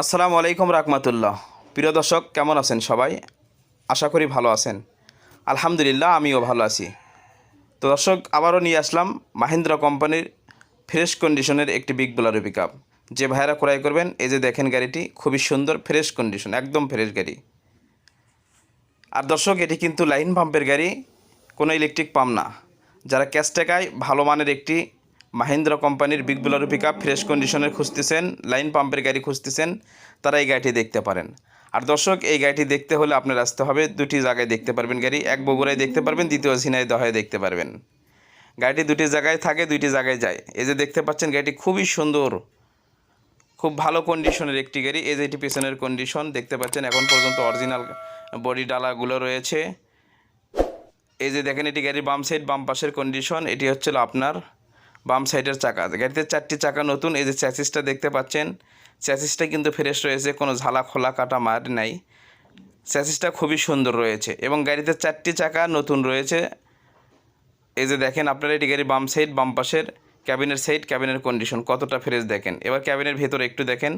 আসসালামু আলাইকুম রাহমাতুল্লাহ। প্রিয় দর্শক, কেমন আছেন সবাই? আশা করি ভালো আছেন। আলহামদুলিল্লাহ, আমিও ভালো আছি। তো দর্শক, আবারও নিয়ে আসলাম মাহিন্দ্রা কোম্পানির ফ্রেশ কন্ডিশনের একটি বিগ বোলারো পিক যে ভাইয়েরা ক্রয় করবেন, এই যে দেখেন গাড়িটি, খুবই সুন্দর, ফ্রেশ কন্ডিশন একদম ফ্রেশ গাড়ি। আর দর্শক, এটি কিন্তু লাইন পাম্পের গাড়ি, কোনো ইলেকট্রিক পাম্প না। যারা ক্যাশ টাকায় ভালো মানের একটি মাহিন্দ্রা কোম্পানির বিগ বোলারো পিক ফ্রেশ কন্ডিশনের খুঁজতেছেন লাইন পাম্পের গাড়ি খুঁজতেছেন, তারা এই গাড়িটি দেখতে পারেন। আর দর্শক, এই গাড়িটি দেখতে হলে আপনার আসতে হবে, দুটি জায়গায় দেখতে পারবেন গাড়ি, এক বগুড়ায় দেখতে পারবেন, দ্বিতীয় ঝিনাই দহায় দেখতে পারবেন। গাড়িটি দুটি জায়গায় থাকে, দুইটি জায়গায় যায়। এই যে দেখতে পাচ্ছেন, গাড়িটি খুবই সুন্দর, খুব ভালো কন্ডিশনের একটি গাড়ি। এই যে এটি পেছনের কন্ডিশন দেখতে পাচ্ছেন, এখন পর্যন্ত অরিজিনাল বডি ডালাগুলো রয়েছে। এই যে দেখেন, এটি গাড়ির বাম সাইড বাম পাশের কন্ডিশন এটি হচ্ছিল আপনার বাম সাইডের চাকা। গাড়িতে চারটি চাকা নতুন, এই যে চ্যাসিসটা দেখতে পাচ্ছেন। চ্যাসিসটা কিন্তু ফ্রেশ রয়েছে, কোনো ঝালা খোলা কাটা মার নাই। চ্যাসিসটা খুবই সুন্দর রয়েছে এবং গাড়িতে চারটি চাকা নতুন রয়েছে। এই যে দেখেন, আপনারা এটি গাড়ি বাম সাইড, বাম পাশের, ক্যাবিনের সাইড, ক্যাবিনের কন্ডিশন, কতটা ফ্রেশ দেখেন। এবার ক্যাবিনের ভেতরে একটু দেখেন।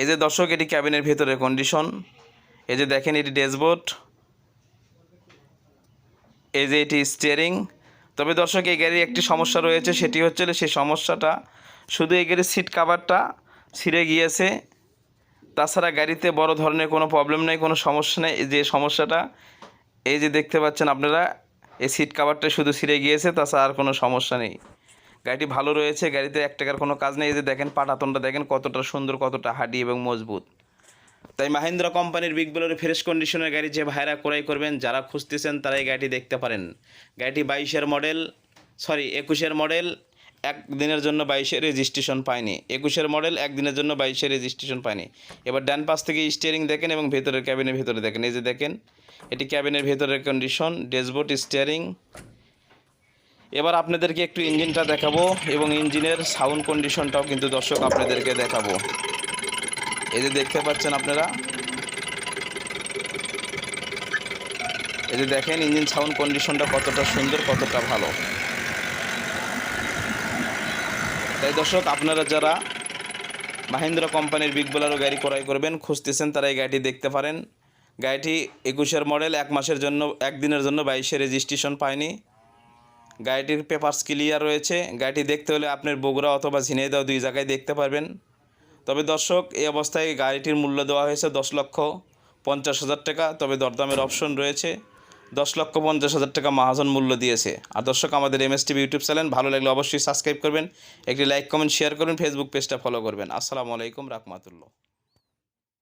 এই যে দর্শক, এটি ক্যাবিনের ভেতরের কন্ডিশন। এই যে দেখেন, এটি ড্যাশবোর্ড। এই যে এটি স্টিয়ারিং। তবে দর্শক, এই গাড়ির একটি সমস্যা রয়েছে, সেটি হচ্ছে সেই সমস্যাটা শুধু এই গাড়ির সিট কাভারটা ছিঁড়ে গিয়েছে। তাছাড়া গাড়িতে বড় ধরনের কোনো প্রবলেম নেই, কোনো সমস্যা নেই। যে সমস্যাটা, এই যে দেখতে পাচ্ছেন আপনারা, এই সিট কাভারটা শুধু ছিঁড়ে গিয়েছে, তাছাড়া আর কোনো সমস্যা নেই। গাড়িটি ভালো রয়েছে, গাড়িতে এক টাকার কোনো কাজ নেই। এই যে দেখেন, পাটাতনটা দেখেন কতটা সুন্দর, কতটা হাডি এবং মজবুত। তাই মাহিন্দ্রা কোম্পানির বিগ বোলেরো ফ্রেশ কন্ডিশনের গাড়ি যে ভাইরা ক্রয় করবেন, যারা খুঁজতেছেন তারা এই গাড়িটি দেখতে পারেন। গাড়িটি বাইশের মডেল সরি একুশের মডেল এক দিনের জন্য বাইশে রেজিস্ট্রেশন পায়নি। একুশের মডেল একদিনের জন্য বাইশে রেজিস্ট্রেশন পায়নি। এবার ডান পাশ থেকে স্টিয়ারিং দেখেন এবং ভেতরের ক্যাবিনের ভেতরে দেখেন। এই যে দেখেন, এটি ক্যাবিনের ভেতরের কন্ডিশন ড্যাশবোর্ড স্টিয়ারিং এবার আপনাদেরকে একটু ইঞ্জিনটা দেখাবো এবং ইঞ্জিনের সাউন্ড কন্ডিশনটাও কিন্তু দর্শক আপনাদেরকে দেখাবো। এই যে দেখতে পাচ্ছেন আপনারা? এই যে দেখেন, ইঞ্জিন সাউন্ড কন্ডিশনটা কতটা সুন্দর, কতটা ভালো। তাই দর্শক, আপনারা যারা মাহিন্দ্রা কোম্পানির বিগ বোলারও গাড়ি ক্রয় করবেন, খুঁজতেছেন, তারা এই গাড়িটি দেখতে পারেন। গাড়িটি একুশের মডেল, এক মাসের জন্য একদিনের জন্য বাইশে রেজিস্ট্রেশন পায়নি। গাড়িটির পেপারস ক্লিয়ার রয়েছে। গাড়িটি দেখতে হলে আপনার বগুড়া অথবা ঝিনাইদহ দুই জায়গায় দেখতে পারবেন। তবে দর্শক, এই অবস্থায় গাড়িটির মূল্য দেওয়া হয়েছে দশ লক্ষ পঞ্চাশ হাজার টাকা। তবে দরদামের অপশন রয়েছে, দশ লক্ষ পঞ্চাশ হাজার টাকা মাহাজন মূল্য দিয়েছে। আর দর্শক, আমাদের M S TV YouTube channel ভালো লাগলে অবশ্যই সাবস্ক্রাইব করবেন। একটি লাইক, কমেন্ট শেয়ার করবেন ফেসবুক পেজটা ফলো করবেন। আসসালামু আলাইকুম রাহমাতুল্লাহ।